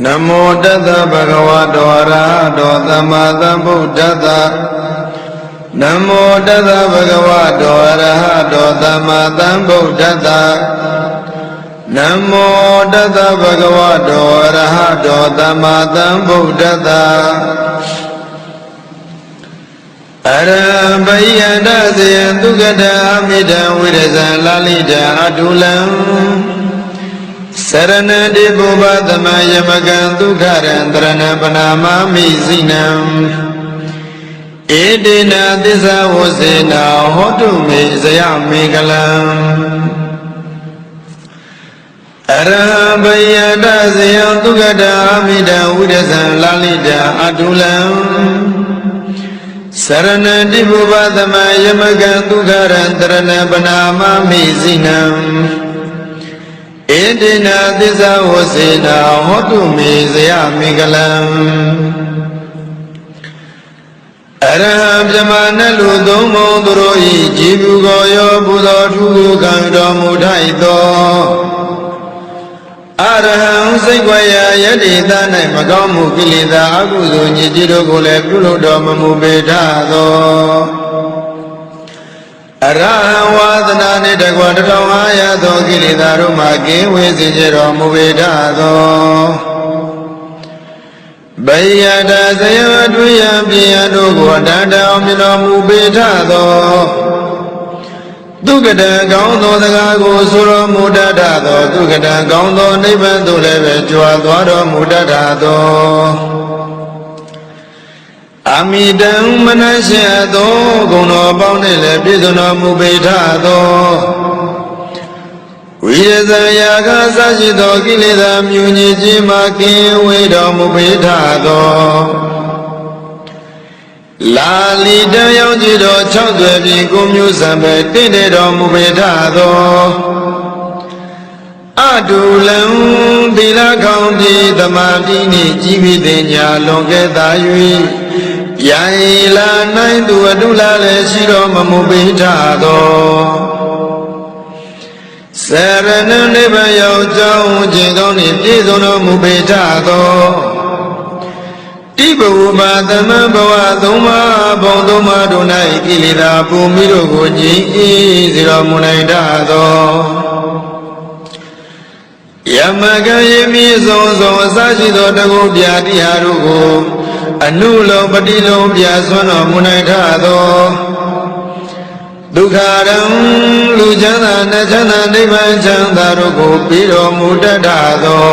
နမောတတ္တဗဂဝတောအရဟတောသမ္မာသမ္ဗုဒ္ဓတ္တနမောတတ္တဗဂဝတောအရဟတောသမ္မာသမ္ဗုဒ္ဓတ္တနမောတတ္တဗဂဝတောအရဟတောသမ္မာသမ္ဗုဒ္ဓတ္တအရဟံဘယန္တစေယံဒုက္ကတာအမိတံဝိရဇံလာလိတံအတုလံစ ရဏတိပုဗ္ဗသမယမကံဒုက္ခရံတရဏပနာမမိစိနံဧတေနသစ္စာဝစေနာဟောတုမေဇယမေကလံအရဟံဘယန္တစေယံဒုက္ကတာအမိတံဝိရဇံလာလိတံအတုလံစရဏတိဘုဗ္ဗသမယမကံဒုက္ခရံတရဏပနာမမိစိနံဣ တိနာသစ္စာဝစေနာဟောတုမေဇယမေကလံအရဟံပြမနလူသုံးမုံသူတို့ဤကြည်ဘူးကိုရောဘုသောထုခုခံတော်မူထိုက်သောအရဟံစိတ်ွယ်ရာယတိသ၌မကောင်းမှုကိလေသာအကုသိုလ်ညစ်ကြေးတို့ကိုလည်းပြုလုပ်တော်မမူပေထသော အရဟံဝါသနာနှင့်တကွာတထောင်အားရသောကိလေသာတို့မှကင်းဝေးစေကြတော်မူပေထသောဘယတဇယတွင်ယံပြယတို့ကိုတန်တောင်မြတော်မူပေထသောဒုက္ကတံကောင်းသောစကားကိုဆိုတော်မူတတ်သောဒုက္ကတံကောင်းသောနိဗ္ဗာန်သို့လည်းပဲကြွားသွားတော်မူတတ်သော အမိတံမနရှိသောဂုဏတော်ပေါင်းနှင့်လည်းပြည့်စုံတော်မူပေထသောဝိရဇယာကစရှိသောကိလေသာမြူညီခြင်းမှကင်းဝေးတော်မူပေထသောလာလီတရောက်ကြည်တော်၆သွယ်ပြင်ကိုမျိုးစံပဲတင့်တယ်တော်မူပေထသောအတူလံသီလကောင်းတိသမာဓိနှင့်ជីဝိတင်ညာလွန်ကဲ့သာ၍ ယံလာနိုင်သူအတုလာလည်းရှိတော်မမူပေထသောဆရဏနိဗ္ဗာန်ရောက်ကြောင်းခြင်းကောင်းနှင့်ပြည့်စုံတော်မူပေထသောတိဘဝပါသမံဘဝသုံးပါးဘုံသုံးပါးတို့၌ကိလေသာပူမိတို့ကိုငြိမ်းအေးစေတော်မူနိုင်တတ်သောယမကယေမိဆုံးဆုံးအစရှိသောတကုပြာတိဟာတို့ကို အနုလုံးပတိလုံးပြဆွမ်းတော်မူနိုင်ထသောဒုက္ခရံလူချမ်းသာနတ်ချမ်းသာနိဗ္ဗာန်ချမ်းသာတို့ကိုပြီးတော်မူတတ်သော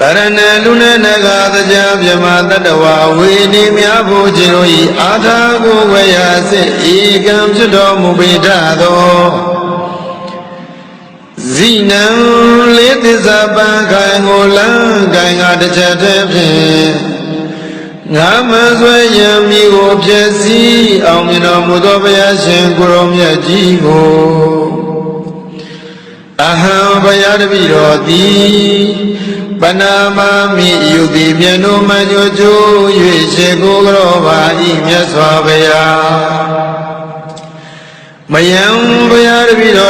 တရဏလူနဲ့နဂါတရားမြမတတဝဝေဒီမြဖို့ခြင်းတို့ဤအာထာကိုဝေယစစ်ဤကံဖြစ်တော်မူပေတတ်သော ဇိနံလေးသစ္စာပံခိုင်ကိုလန်းခိုင်ကတစ်ချက်တည်းဖြင့်ငါမဆွဲရံမိကိုဖြစ်စီအောင်မြင်တော်မူသောဘုရားရှင်ကိုရောမြတ်ကြီးကိုအဟံဘုရားတပည့်တော်သည်ပနာမမိယုတိမြတ်တို့မညိုကျိုး၍ရှေကိုကြောပါဤမြတ်စွာဘုရားမယံဘုရား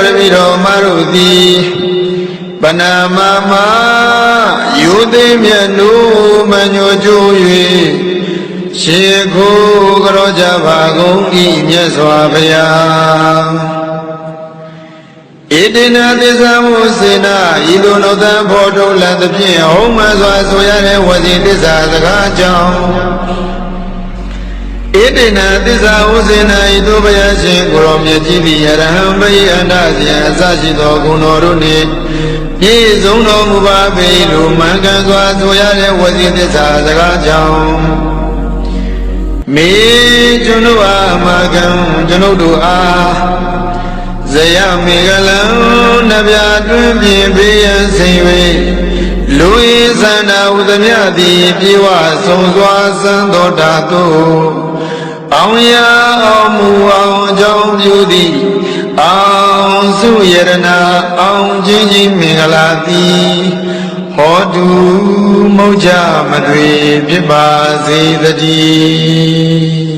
တပည့်တော်တပည့်တော်မတို့သည်ပနာမမယုတိမြတ်တို့မညိုကျိုး၍ရှေကိုကြောကြပါကုန်ဤမြတ်စွာဘုရားဣတိနာသစ္စာမုစေနာဤသို့နှုတ်သံဖော်ထုတ်လသဖြင့်ဟုံးမှစွာဆိုရတဲ့ဝစီသစ္စာစကားကြောင့် ဣတိနာသစ္စာဥစေနာဤသို့ဘုရားရှင်ကိုရောမြတ်ကြီးသည်ယရဟံဘိအန္တဇယအစရှိသောဂုဏ်တော်တို့နှင့်ပြည့်စုံတော်မူပါပေလို့မှန်ကန်စွာဆိုရတဲ့ဝစီသစ္စာစကားကြောင့်မေကျွန်ုပ်အားအမကံကျွန်ုပ်တို့အားဇယမေကလံနဗျာတွင်ပြင်ဘေးရန်စိန်၍လူဤသန္တာဥသမြသည်ပြေဝဆုံးစွာစံတော်တာသို့ အောင်ရအောင်မူအောင်အကြောင်းပြုသည်အောင်စုယရနာအောင်ချင်းချင်းမင်္ဂလာသည်ဟောတုမုတ်ကြမတွေဖြစ်ပါစေတည်း